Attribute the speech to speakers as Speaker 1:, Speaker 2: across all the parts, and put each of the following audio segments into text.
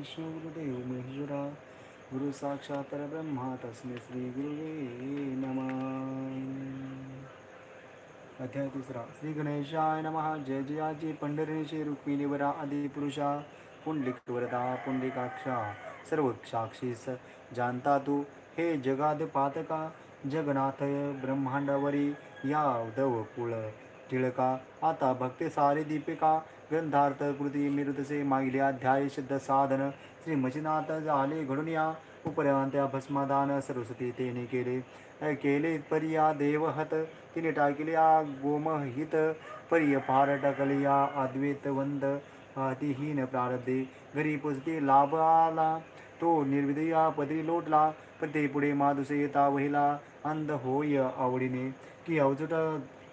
Speaker 1: विष्णु गुरुदेव महेश्वरा गुरु साक्षात परब्रह्मा तस्मे श्री गुरुवे नमः। अध्याय तिसरा श्री गणेशाय नमः। जय जयाजी पंढरीशी रुक्मिणीवरा आदी पुरुषा पुंडलिक वरदा पुंडलिकाक्षा सर्व साक्षी स जाणता तू। हे जगाद पातका जगन्नाथ ब्रह्मांडावरी या उदव कुळ टिळका आता भक्ती सारी दीपिका ग्रंथार्थ कृती मिरुतसे मागले अध्याय शुद्ध साधन श्री मचिनाथ झाले घडून या. उपरंत्या भस्मदान सरस्वती तेने केले. केले परिया देवहत तिने टाकल्या गोमहित. परिय फार टाकलिया अद्वैत वंद अतिहीन प्रारब्धे. घरी पुसती लाभ आला तो निर्विदया पदरी लोटला. पण ते पुढे मादुसे येता वहिला अंध होय आवडीने. की अवचुट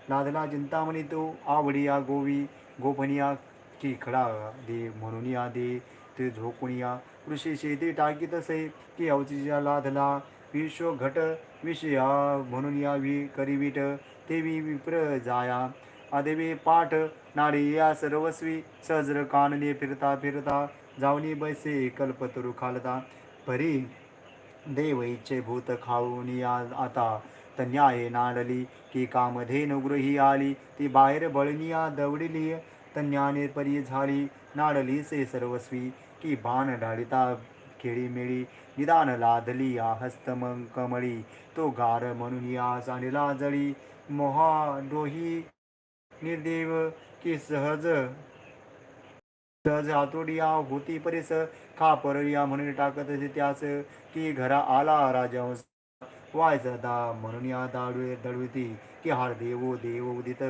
Speaker 1: लादला चिंतामणी तो आवडिया गोवी गोपनिया की खडा दे म्हणून या दे ते झोकूणी या. कृषी शेती टाकीत असे की अवचिया लादला विश्व घट विषया म्हणून या वि करीवीट देवी विप्र जाया. आदेवे पाठ नाडी या सर्वस्वी सजर कानने फिरता फिरता जावनी बैसे कल्पतरू खालता परी देव इच्छे भूत खाऊन या आता. तन्याये नाडली की कामधेनुगृही आली ती बाहेर बळनिया दवडिली. तन्याने परी झाली नाडली से सर्वस्वी की बाण डाळिता खेळी मिळी निदान लादली या हस्तम कमळी तो गार म्हणून या साणीला जळी मोहा डोही निर्देव की सहज सहज आतोडिया होती परीस खापर या म्हणून टाकत असे त्यास की घरा आला राजहंस वायचा दा म्हणून या दाडवे दडविती की हार देवो देव उदित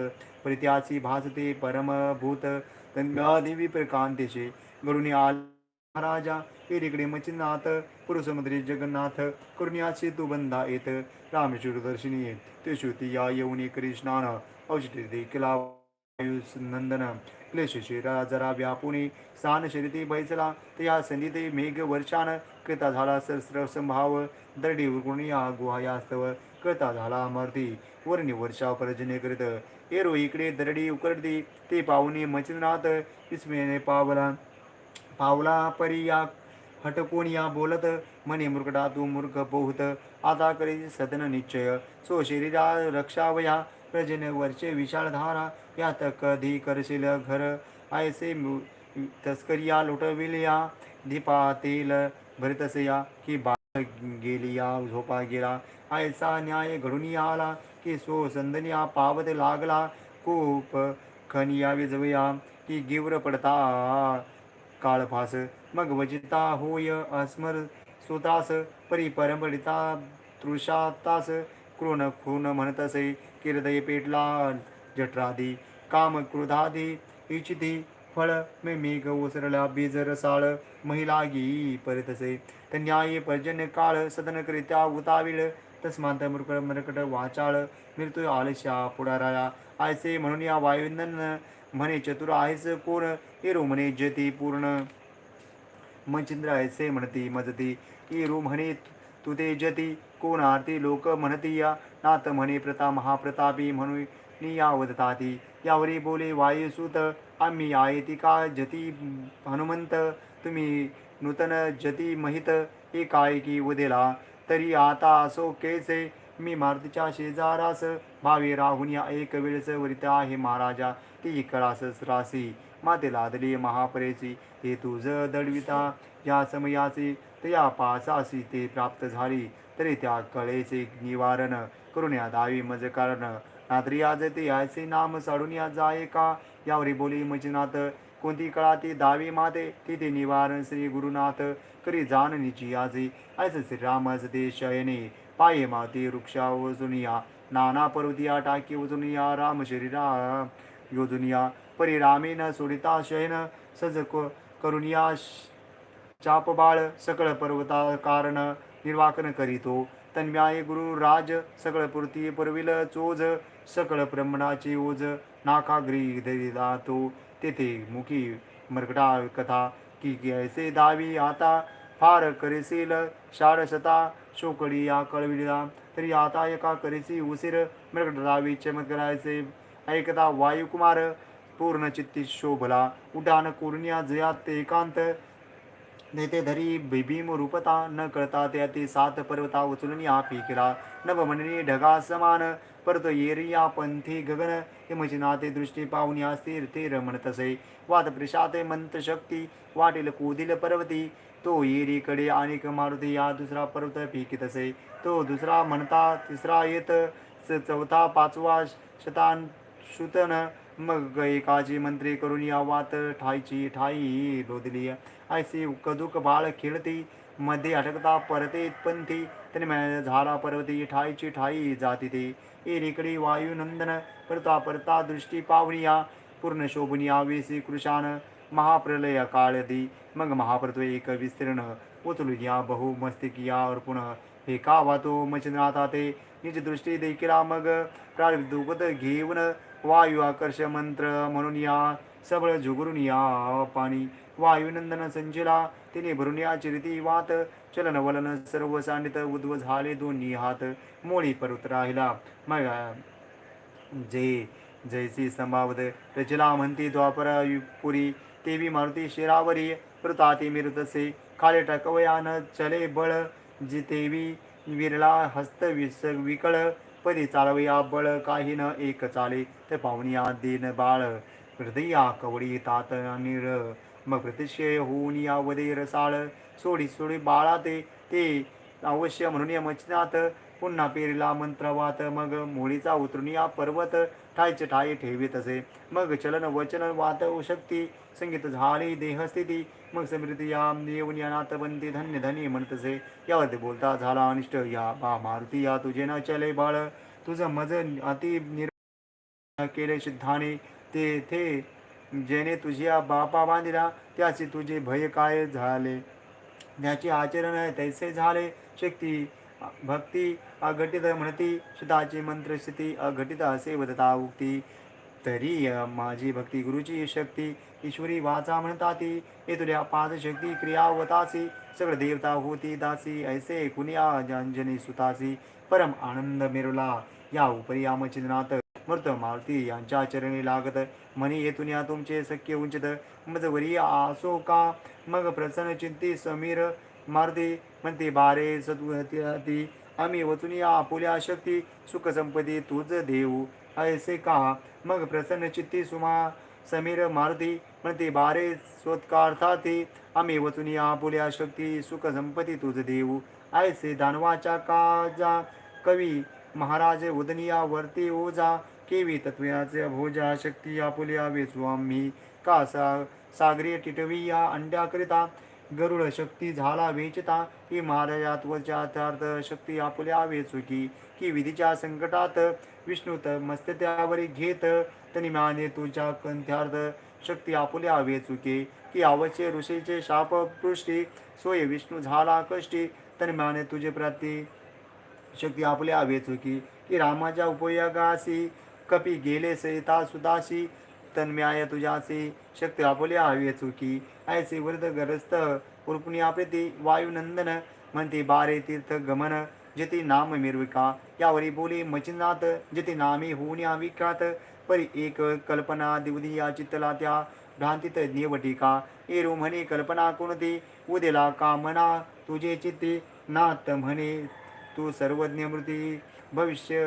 Speaker 1: परित्याची भासते परमभूत देवी प्रकांतेशे गरुणी आल महाराजा एरिकडे मचिनाथ पुरुषमंत्री जगन्नाथ कुरुण्याचे तू बंधा येत रामेश्वर दर्शनी येत। ते श्रुती या येऊन कृष्णान औषधी किला नंदन। क्लेशशी जरा व्यापुनी सान शरीती बैसला ते या संधीते मेघ वर्षान कृता झाला सहस्र संभाव दरडी गुहा गुहायास्तव कृता झाला अमर्ती वरणी वर्षा पर्जन्य करीत एरो इकडे दरडी उकरती ते पाहुणे मचिनाथ विस्मेने पावला पावला परी या हटकोण या बोलत मने मृगडा तू मूर्ख बहुत आता करी सदन निश्चय सो शरीरा रक्षावया प्रजन वर्षे विशाळ धारा यात कधी करशील घर आयसे मु- तस्करिया लुटविल्या दीपातील भरितसया की बा गेली या झोपा गेला. आयसा न्याय घडून आला. की सो संदनिया पावत लागला. खूप खनिया विजवया की गिव्र पडता. काळफास मग वजिता होय अस्मर. सुतास. परी परंपरिता तृषातास. कृण खून म्हणतसे. किरदय पेटला. जठरादी. काम क्रोधादी. इच्छिती फळ मे मेघ ओसरला. बीज रसाळ महिला गी परतसे. न्याय पर्जन्य काळ सदनकरित्या उताविळ तस्मांत मृकळ मरकट वाचाळ। मृत्यू आलस्या पुढाराया आयसे म्हणून या वायुनंदन म्हणे चतुर आहेस कोण? एरो म्हणे जती पूर्ण. मचिंद्र ऐसे म्हणती मजती. इरू म्हणे तू ते जती कोण आरती? लोक म्हणती या नाथ म्हणे प्रता महाप्रतापी म्हणून या वदताती यावरी बोले वायुसूत आम्ही आयती का जती हनुमंत? तुम्ही नूतन जती महित एकाएकी उदेला तरी आता असो केसे? मी मारुतीच्या शेजारास भावे राहून या एक वेळेस वरित आहे महाराजा. ती कळास रासी माते लादली महापरेची. ते तुझ दडविता या समयासी तया पासासी ते प्राप्त झाली. तरी त्या कळेचे निवारण करून या दावी मज कारण. नात्री आज ते याचे नाम साडून या जाये का? यावरी बोली मजनाथ कोणती कळा ती दावी माते तिथे निवारण श्री गुरुनाथ करी जाण निची आजी. ऐसे श्रीरामच ते शयने पाये माती वृक्षा वजुनिया नाना पर्वतिया टाकी वजुनिया राम शरीरा योजुनिया परिरामेन सोडिता शयन सज क- करुनिया चापबाळ सकळ पर्वता कारण निर्वाकन करीतो. तन्म्याय गुरु राज सकळ पुरती पुरविल चोज सकळ ब्रह्मणाची ओज नाकाग्री धरिला तो तेथे मुखी मरकटा कथा की ऐसे दावी आता फार करेसील शारसता शोकडी या कळविला तरी आता एका करेसी उशीर मृगडावी दावी चमत्कारायचे ऐकता वायुकुमार पूर्ण चित्ती शोभला। उड्डाण करून जयात ते एकांत नेते धरी बिभीम रूपता न कळता ते सात पर्वता उचलून या केला नभ ढगा समान परत येरिया पंथी गगन म्हणजे नाते दृष्टी पाहुणे असतील ते रमण तसे वात प्रशाते मंत शक्ती वाटेल कोदिल पर्वती। तो येरीकडे अनेक मारुती या दुसरा पर्वत पिकी असे तो दुसरा म्हणता तिसरा येत च- चौथा पाचवा शतान शुतन मग एकाची मंत्री करून या वात ठायची ठाई लोदली ऐसी कदुक बाळ खेळती मध्ये अटकता परते पंथी तन्मय झाला पर्वती ठाईची ठाई जाती ते. एरीकडे वायुनंदन परता परता दृष्टी पावनिया पूर्ण शोभनिया वेसी कृशान महाप्रलय काळदी मग महाप्रत्व एक विस्तीर्ण उचलू या बहु मस्तिकिया अर्पुण. हे का वातो मचनाथा ते. निज दृष्टी देखीला मग प्रारब्धुगत घेऊन वायू आकर्ष मंत्र म्हणून या सबळ झुगरून या पाणी. वायुनंदन संचिला तिने भरून या वात चलन वलन सर्व सांडित उद्व झाले दोन्ही हात मोळी पर्वत राहिला. मग जे जयसी संभावद रचला म्हणती द्वापर पुरी तेवी मारुती शिरावरी प्रताती मिरतसे खाले टकवयान चले बळ जितेवी विरला हस्त विस विकळ परी चालवया बळ काही न एक चाले ते पाहुणी दिन बाळ हृदया कवडी तात निर मग प्रतिशय होऊन या वदे रसाळ. सोडी सोडी बाळा ते ते. अवश्य म्हणून या मचनात पुन्हा पेरीला मंत्रवात. मग मोळीचा उतरून या पर्वत. ठायचे ठाय ठेवीत असे मग चलन वचन वात शक्ती. संगीत झाली देहस्थिती. मग समृती या येऊन या नातवंती धन्य धन्य म्हणत असे यावरती बोलता झाला अनिष्ट या बा मारुती या तुझे न चले बाळ. तुझं मज अति निर केले सिद्धाने. ते थे ज्याने तुझ्या बापा बांधिला त्याचे तुझे भय काय झाले? त्याचे आचरण तैसे झाले शक्ती भक्ती अघटित म्हणती सुताची मंत्रस्थिती अघटित असे वदता उक्ती. तरी माझी भक्ती गुरुची शक्ती ईश्वरी वाचा म्हणता ती हे तुझ्या पाच शक्ती क्रिया होतासी सगळं देवता होती दासी ऐसे कुनिया अंजनी सुतासी. परम आनंद मिरवला या उपरी आमचिंद्रनाथ मृत मारुती यांच्या चरणी लागत म्हणे येथून या तुमचे सख्य उंचित. मज वरी आसो का? मग प्रसन्न चिंती समीर मारुती. म्हणते बारे सद्वती आम्ही वचून या आपुल्या शक्ती. सुख तुझ देऊ. ऐसे का? मग प्रसन्न चित्ती सुमा समीर मारुती. म्हणते बारे स्वतकार्थाती आम्ही वचून या आपुल्या शक्ती. सुख संपत्ती तुझ देऊ. ऐसे दानवाच्या काजा कवी महाराज उदनिया वरती ओजा केवी तत्वयाचे भोजा शक्ती आपुल्या वेचू आम्ही का सा सागरी टिटवी या अंड्याकरिता गरुड शक्ती झाला वेचता. की महाराजात वचार्थार्थ शक्ती आपुल्या वेचुकी की. विधीच्या संकटात विष्णूत मस्त त्यावरी घेत तनिमाने तुझ्या कंथ्यार्थ शक्ती आपुल्या वेचुके की. अवश्य ऋषीचे शाप पृष्टी. सोय विष्णू झाला कष्टी. तनिमाने तुझे प्रती शक्ती आपल्या वेचुकी की रामाच्या उपयोगासी कपी गेले सहिता सुदाशी तन्म्याय तुझ्यासी शक्ती आहे चुकी ऐसे वृद्ध गरस्त उर्पुणी आपली वायुनंदन म्हणते बारे तीर्थ गमन जेथे नाम मिरविका। यावरी बोले मचिनात जेथे नामे होण्या विख्यात। परी एक कल्पना दिवधी या चित्तला त्या भ्रांतीत निवटिका। एरू म्हणे कल्पना कोणती? उदेला कामना तुझे चित्ते? नात म्हणे तू सर्वज्ञ मृती भविष्य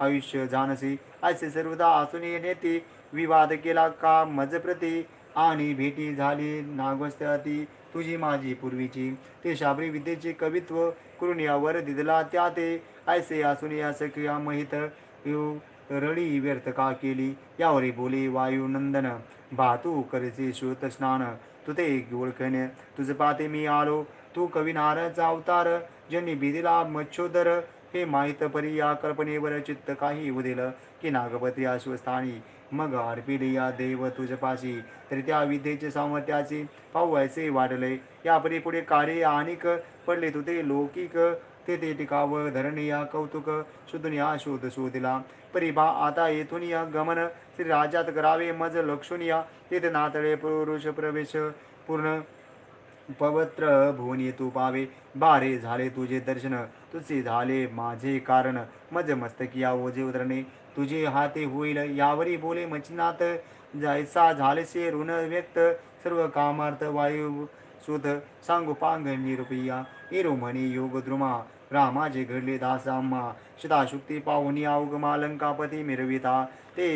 Speaker 1: आयुष्य जानसी असे सर्वदा असून नेते विवाद केला का मजप्रती आणि भेटी झाली नागवस्ती तुझी माझी पूर्वीची. ते शाबरी विद्येचे कवित्व करून यावर दिदला त्या ते ऐसे असून या सख्या महित रळी रडी व्यर्थ का केली? यावरी बोली वायुनंदन भातू करचे श्रोत स्नान. तुते ते ओळखणे तुझ पाते मी आलो. तू कविनाराचा अवतार. ज्यांनी बिदिला मच्छोदर. हे माहीत परी या कल्पनेवर चित्त काही उदेल की नागपती अश्वस्थानी मग अर्पिली या देव तुझपाशी. तरी त्या विद्येचे सामर्थ्याचे पाहू वाढले यापरी पुढे कार्य आणिक पडले तुते लौकिक. ते ते टिकाव धरणे या कौतुक. शुद्धून या शोध शोधिला. परिभा आता येथून या गमन. श्री राज्यात करावे मज लक्षून या. तेथे नातळे पुरुष प्रवेश पूर्ण. पवित्र भुवन तू पावे. बारे झाले तुझे दर्शन. तुझे झाले माझे कारण. मज मस्तकी या ओझे उतरणे तुझे हाते होईल यावरी बोले मचनात. जायसा झालेसे ऋण व्यक्त. सर्व कामार्थ वायू सुत. सांगोपांग निरुपिया इरो म्हणे योग द्रुमा. रामाजे घडले दासाम्मा शिताशुक्ती पाहुनी अवगमा लंकापती मिरविता. ते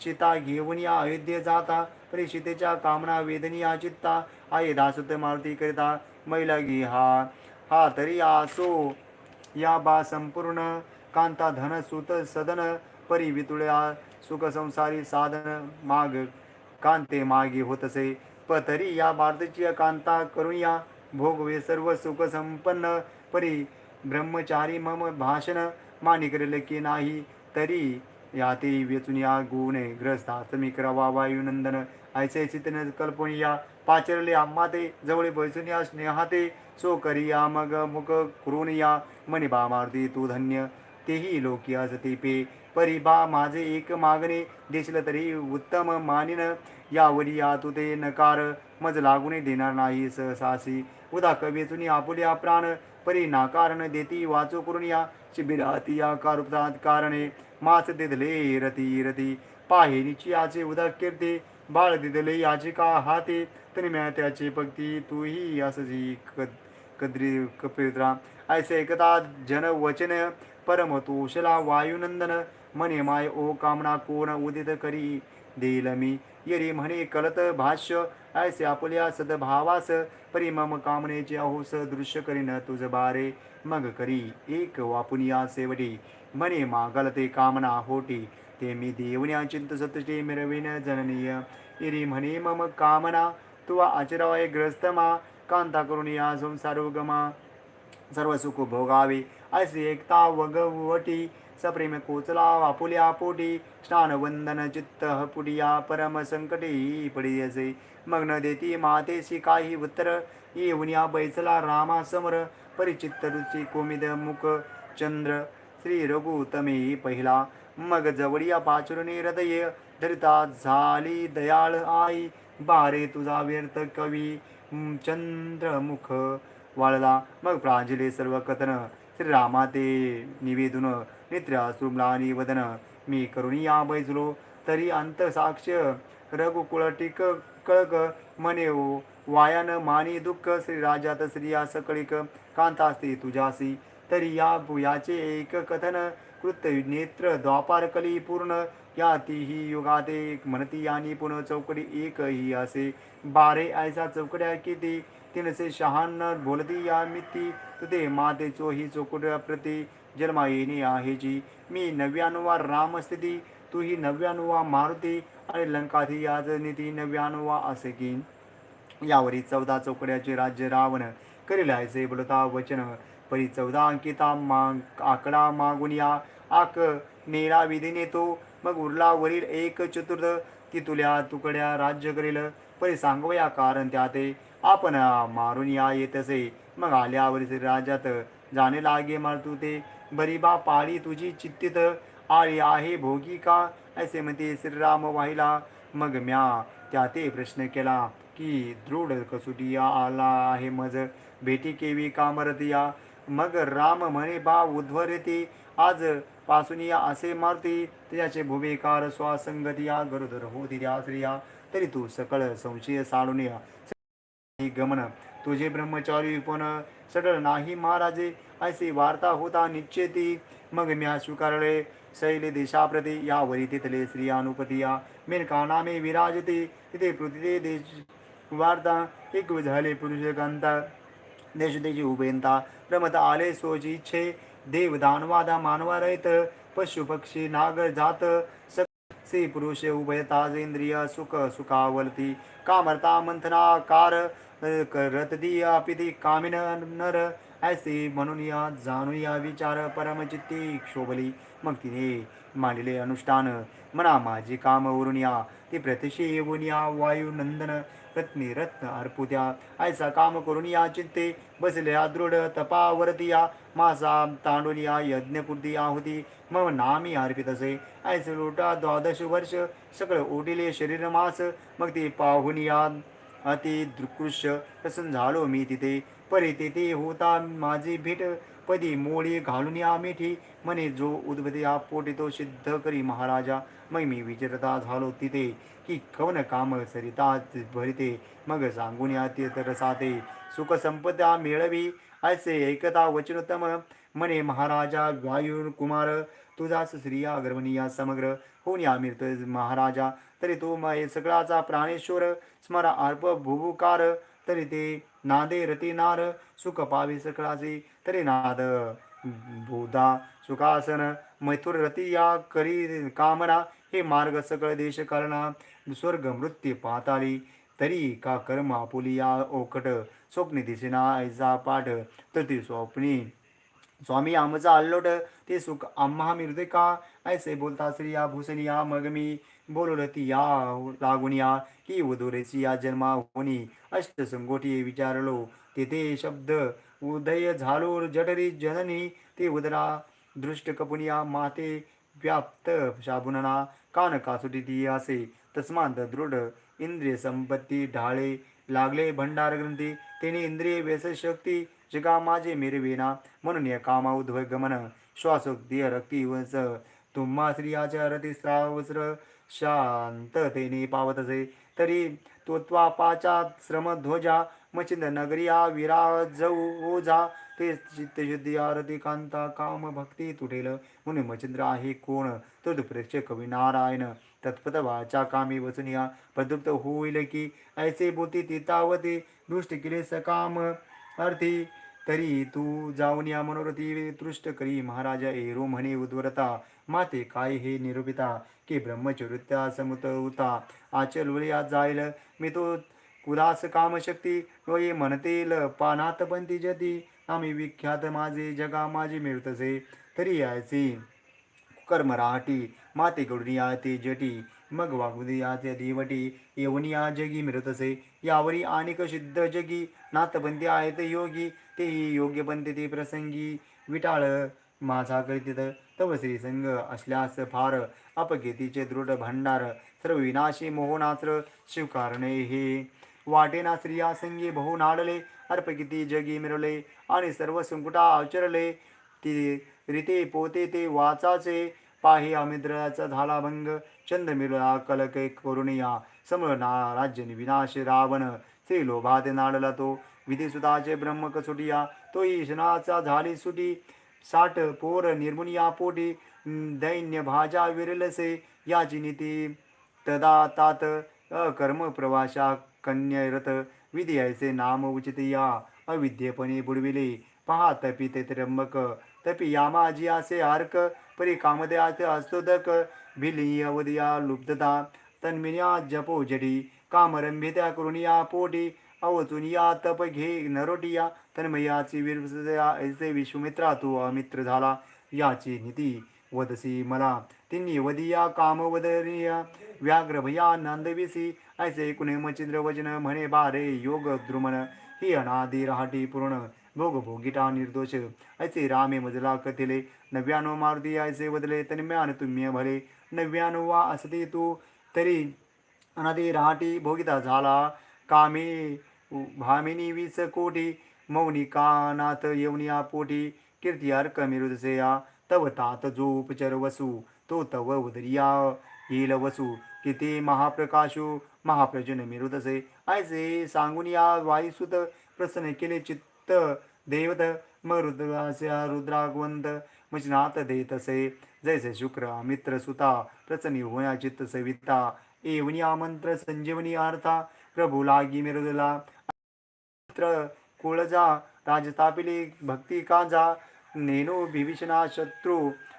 Speaker 1: शिता घेऊन या अयोध्ये जाता. परिषितेच्या कामना वेदनी चित्ता. आई दासुत मारुती करिता. मैला घे हा हा तरी आसो या बा संपूर्ण कांता धन सुत सदन परी वितुळ्या सुख संसारी साधन माग. कांते मागे होतसे. पतरी या भारतीची कांता करूया भोगवे सर्व सुख संपन्न परी. ब्रह्मचारी मम भाषण मानी की नाही. तरी या ते वेचून या गुणे ग्रस्ता रवा करावा वायुनंदन. ऐसे चितन कल्पून या पाचरले आम्हा ते जवळ बैसून या स्नेहाते. सो करिया मग मुख करून या मणिबामार्दी बा मारुती तू धन्य। तेही लोकी असते पे। परी बा माझे एक मागणे दिसलं तरी उत्तम मानिन। यावरी या तू ते नकार। मज लागून देणार नाही सहसासी उदा कवेचून आपुल्या प्राण। परी नाकारण देती वाचो करून या शिबिराती या कारुतात कारणे। मास दिदले रती रती। पाहिनीची आचे उदा कीर्ती। बाळ दिदले याची का हाते। तरी म्या त्याची भक्ती तूही असजी कद कद्री कपित्रा ऐसे एकता जन वचन परम तोषला वायुनंदन म्हणे माय ओ कामना कोण उदित करी देईल मी येरी म्हणे कलत भाष्य ऐसे आपल्या सद्भावास परी मम कामनेचे अहोस दृश्य करीन तुझ बारे। मग करी एक वापुनिया सेवटी म्हणे मागल ते कामना होटी। ते मी देवण्या चिंत सतचे मिरविन जननीय। इरी म्हणे मम कामना तुवा आचरावाय ग्रस्त मा कांता करून या संसार गमा सर्व सुख भोगावे. असे एकता वगवटी सप्रेम कोचला वापुल्या पोटी स्नान वंदन चित्त पुडिया परम संकटी पडी असे. मग न देती मातेशी काही उत्तर येऊन या बैसला रामा समर परिचित्त रुची कोमिद मुख चंद्र श्री रघुतमे पहिला. मग जवळिया पाचरुणी हृदय धरिता झाली दयाळ आई बारे तुझा व्यर्थ कवी. चंद्रमुख वाळला मग प्रांजले सर्व कथन श्रीरामा ते निवेदन नित्र्या सुमलानी वदन मी करुणिया बैजलो तरी अंतसाक्ष रघुकुळटिक रघुकुळ टिक कळक मने ओ वायान मानी दुःख श्रीराजात स्त्रिया सकळिक कांतास्ते तुझासी तरी या भुयाचे एक कथन कृत्य नेत्र द्वापारकली पूर्ण या तीही युगात एक म्हणती आणि पुन्हा चौकडी एक ही असे. बारे ऐसा चौकड्या किती? तीनशे शहाण्णव बोलती या मिती. तुते माते चोही चौकड प्रती. जन्मा येणे आहे जी. मी नव्याण्णवा रामस्थिती. तू ही नव्याण्णवा मारुती. आणि लंकाधी आज नीती नव्याण्णवा असे की यावरी चौदा चौकड्याचे राज्य रावण. करील ऐसे बोलता वचन. परी चौदा अंकिता माग आकडा मागून या. आक नेला विधीने तो. मग उरला वरील एक चतुर्थ ती तुल्या तुकड्या राज्य करील. परी सांगवया कारण त्या ते आपण मारून या येतसे. मग आल्यावरील राज्यात जाणे लागे मारतू ते. बरी बा पाळी तुझी चित्तित. आळी आहे भोगी का? असे म्हणते श्रीराम वाहिला मग म्या त्या ते प्रश्न केला की दृढ कसुटी आला आहे मज. भेटी केवी कामरतिया मग राम म्हणे बा उध्वरती. आज पासून या असे मारती त्याचे भूमिकार स्वासंगतिया या गरुदर होती त्या स्त्रिया तरी तू सकळ संशय साडून या. गमन तुझे ब्रह्मचारी पण सडळ नाही महाराजे असे वार्ता होता निश्चेती. मग म्या स्वीकारले शैले देशाप्रती यावरी तिथले श्री अनुपतिया मेनका नामे विराजते तिथे पृथ्वी देश वार्ता एक झाले पुरुष कांता देश देशी उभेंता रमत आले सोची इच्छे. देव दानवादा मानवारहित पशु पक्षी नाग जात स स्त्री पुरुष उभयताजेंद्रिय सुख सुखावलती कामरता मंथनाकार रतदिया पिती कामिन नर ऐसे म्हणून या जाणून या विचार परमचित्ती क्षोभली. मग तिने मांडले अनुष्ठान मना माझी काम उरून या. ते प्रतिशी येऊन या वायुनंदन रत्नी रत्न अर्पुद्या ऐसा काम करून या चित्ते बसल्या दृढ तपावरती या मासा तांडून या यज्ञपूर्ती आहुती मग नामी अर्पित असे ऐसे लोटा द्वादश वर्ष सगळं ओढिले शरीर मास। मग ते पाहून या अति दृकृश्य प्रसन्न झालो मी तिथे परी तेथे होता माझी भेट। पदी मोळी घालून या मिठी. म्हणे जो उद्भते या तो सिद्ध करी महाराजा. मग मी विचारता झालो तिथे की कवन काम सरिता भरिते. मग सांगून या तीर्थरसाते सुख संपदा मिळवी. असे एकता वचनोत्तम. म्हणे महाराजा वायुर कुमार तुझाच स्त्रिया गर्भणीया समग्र. होऊन या मिळत महाराजा तरी तो मय सगळाचा प्राणेश्वर. स्मरा अर्प भुभुकार तरी ते नादे रती नार सुख पावे सकळाचे तरी नाद भूदा सुखासन मैथुर रती या करी कामना हे मार्ग सकळ देश करणा स्वर्ग मृत्यू पाताळी तरी का कर्म आपुली या ओकट स्वप्नी दिसेना ऐजा पाठ तर ती स्वप्नी। स्वामी आमचा आल्लोट ते सुख आम्हा मिळते का? ऐसे बोलता स्त्रिया भूषणिया मग मी बोलवलती या लागून या की उदोरेची या जन्मा होणी. अष्ट संगोटी विचारलो तेथे शब्द उदय झालो जठरी जननी. ते उदरा दृष्ट कपुनिया माते व्याप्त शाबुनना कान कासुटी ती असे तस्मांत दृढ इंद्रिय संपत्ती ढाळे लागले भंडार ग्रंथी. तेने इंद्रिय व्यसशक्ती जगा माझे मिरविना म्हणून या कामा उद्भय गमन श्वासोक्ती रक्ती वंस तुम्हा स्त्रियाच्या रती स्रावस्र शांततेने पावत असे तरी तो त्वापाचा श्रम ध्वजा मचिंद नगरिया विराजऊ ओझा। ते चित्तशुद्धी आरती कांता काम भक्ती तुटेल। म्हणून मचिंद्र आहे कोण? तो कवी नारायण। तत्पत वाचा कामी वचून या प्रदुप्त होईल की ऐसे बोती तितावते। दुष्ट केले सकाम अर्थी तरी तू जाऊन या मनोरथी तृष्ट करी महाराजा एरो म्हणे उद्वरता. माते काय हे निरूपिता? की ब्रह्मचरित्या समुत होता. आचलवळी जाईल मी तो कुलास कामशक्ती. डोळे म्हणतील पानात बनती जती आम्ही विख्यात माझे जगा माझे मिळतसे तरी यायचे कर्म राहटी. माते गडुनी आते ते जटी. मग वागुदे आते ते देवटी. येऊन या जगी मिळतसे यावरी अनेक सिद्ध जगी. नातबंदी आहेत योगी. तेही योग्य बनते ते प्रसंगी विटाळ. माझा करीत तव श्री संग असल्यास फार अपगतीचे दृढ भांडार. सर्व विनाशी मोहनात्र शिवकारणे हे. वाटेना स्त्रिया संगी बहु नाडले अर्पकिती जगी मिरवले आणि सर्व संकुटा आचरले. ती रीते पोते ते वाचाचे पाहे अमिद्राचा झाला भंग. चंद मिळला कलक करुणिया समळना राज्य विनाश रावण. श्री लोभात नाडला तो विधिसुताचे ब्रह्म कसुटिया तो ईशनाचा झाली सुटी। साठ पोर निर्मुनिया पोटी दैन्य भाजा विरलसे याची नीती। तदा तात कर्म प्रवाशा कन्यरथ विधी ऐसे नाम उचित या। अविद्येपणे बुडविले पहा तपी ते त्र्यंबक। तपी यामाजी असे हार्क परी कामदयात अस्तोदक। भिली अवधिया लुप्तता तन्मिन्या जपो जडी कामरंभित्या करुणिया पोटी। अवचून या तप घे नरोटिया तन्मयाची विरसया ऐसे विश्वमित्रा तू अमित्र झाला याची नीती वदसी मला. तिन्ही वदिया कामवदरिया व्याघ्र भया नंदविसी ऐसे कुणे मचिंद्र वचन म्हणे बारे योग द्रुमन. ही अनादी रहाटी पूर्ण भोग भोगिटा निर्दोष. ऐसे रामे मजला कथिले नव्यानो मारुती ऐसे बदले तन्म्यान तुम्य भले. नव्यानो वा असती तू तरी अनादी रहाटी भोगिता झाला. कामे भामिनी वीस कोटी मौनी कानात येऊनिया पोटी कीर्तियार अर्क तव तात जो उपचर वसू तो तव उदरिया येल वसू किती महाप्रकाशो महाप्रजन मिरुदसे. ऐसे सांगून या वायुसुत प्रसन्न केले चित्त देवत मरुद्रास्या रुद्रास्या रुद्रागवंत मचनात देतसे. जैसे शुक्र मित्र सुता प्रसन्नी होया चित्त सविता. एवनी आमंत्र संजीवनी अर्था प्रभू लागी मिरुदला. मित्र कुळजा राजतापिली भक्ती कांजा नेनो विभीषणा शत्रू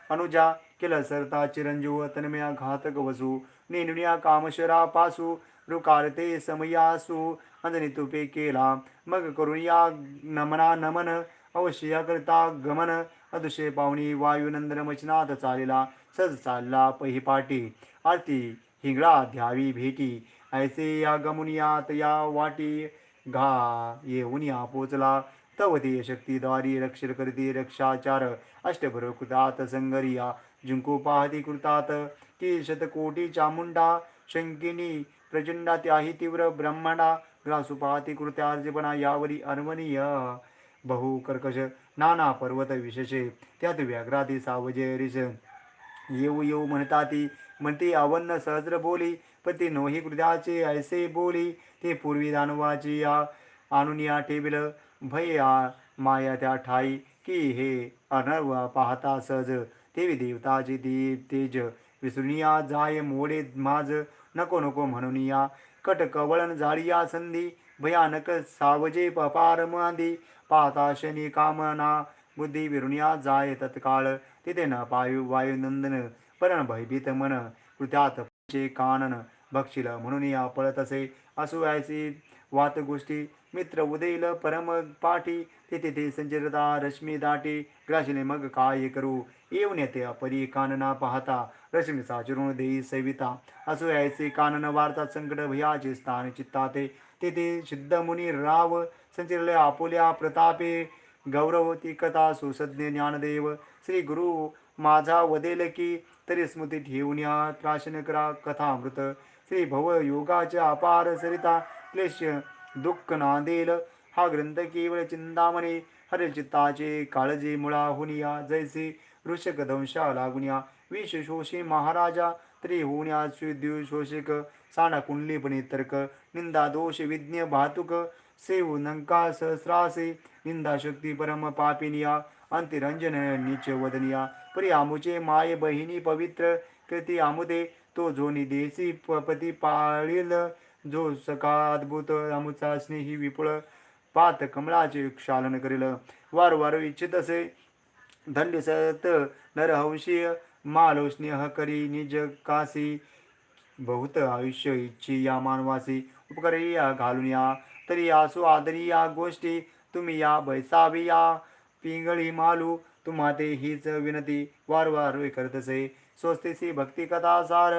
Speaker 1: अनुजा केल सरता चिरंजीव तन्मया घातक वसू नेनुनिया कामशरा पासू रुकारते समयासू अंजनी तुपे केला मग करून या नमना नमन अवश्य करता गमन अदृश्य पाहुणी वायुनंदन मचनात चालेला सज चालला पहिपाटी आरती हिंगळा ध्यावी भेटी ऐसे या गमुनियात या वाटी घा येऊन या पोचला. तव ते शक्तीद्वारी रक्षर करते रक्षाचार. अष्टभर कृतात संगरिया जिंकू पाहती कृतात. ती शतकोटी चामुंडा शंकिनी प्रचंडा त्याही तीव्र ब्रह्मणा ग्रासुपाती कृत्यार्जपणा यावरी अर्वणीय बहु कर्कश नाना पर्वत विशेषे त्यात व्याघ्राती सावजे रिष. येऊ येऊ म्हणताती म्हणती अवन्न सहस्र बोली पण ती नोही कृत्याचे ऐसे बोली. ते पूर्वी दानवाची या आणून या टेबिल भय आ माया त्या ठाई की हे अनर्व पाहता सहज. देवी देवताची देव तेज विसरुनिया जाय मोडे माझ नको नको म्हणून या कट कवळण जाळिया संधी. भयानक सावजे पपार मांदी पाहता शनी कामना बुद्धी विरुनिया जाय तत्काळ. तिथे न पायु वायुनंदन परण भयभीत मन. कृत्यात चे कानन भक्षिल म्हणून या पळत असे असू वात गोष्टी मित्र उदयील परम पाठी. तेथे ते संचरता रश्मी दाटी. ग्राशिले मग काय करू? येऊन येते अपरी कानना पाहता. रश्मीचा चिरुण देई सविता. असू यायचे कानन वार्ता संकट भयाचे स्थान चित्ताते. तेथे सिद्ध मुनी राव संचिरले आपुल्या प्रतापे. गौरवती कथा सुसज्ञ ज्ञानदेव. श्री गुरु माझा वदेल की? तरी स्मृती ठेवून या त्राशन करा कथामृत. श्री भव योगाच्या अपार सरिता क्लेश दुःख नांदेल. हा ग्रंथ केवळ चिंतामणी हरचित्ताचे काळजी मुळा हुनिया. जैसे ऋषक दंशा लागुनिया. विष शोषी महाराजा त्रि होण्या स्विद्यु शोषिक. साना कुंडलीपणे तर्क निंदा दोष विज्ञ भातुक. सेव नंका सहस्रासे निंदा शक्ती परम पापिनिया. अंतिरंजन निच वदनिया. प्रियामुचे माय बहिणी पवित्र. कृती आमुदे तो जो निदेशी प- पती पाळील जो सकाळ अद्भुत आमुचा स्नेही विपुळ पात कमळाचे क्षालन करील. वारंवार इच्छित असे दंड सत नरहंशीय मालो स्नेह करी निज कासी बहुत आयुष्य इच्छी या मानवासी उपकरी या घालून या. तरी आसू आदरी या गोष्टी तुम्ही या बैसावी या पिंगळी मालू तुम्हा ते हीच विनती वारंवार करत असे. स्वस्तिसी भक्ती कथा सार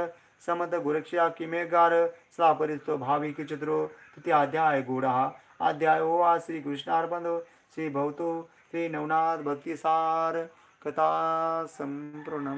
Speaker 1: समत गुरक्षा किमेगार सापरिस्तो भाविक चित्रो तृतीय अध्याय गुढा। अध्याय ओवा श्री कृष्णार्पण श्री भवतो श्री नवनाथ भक्तिसार कथा संपूर्ण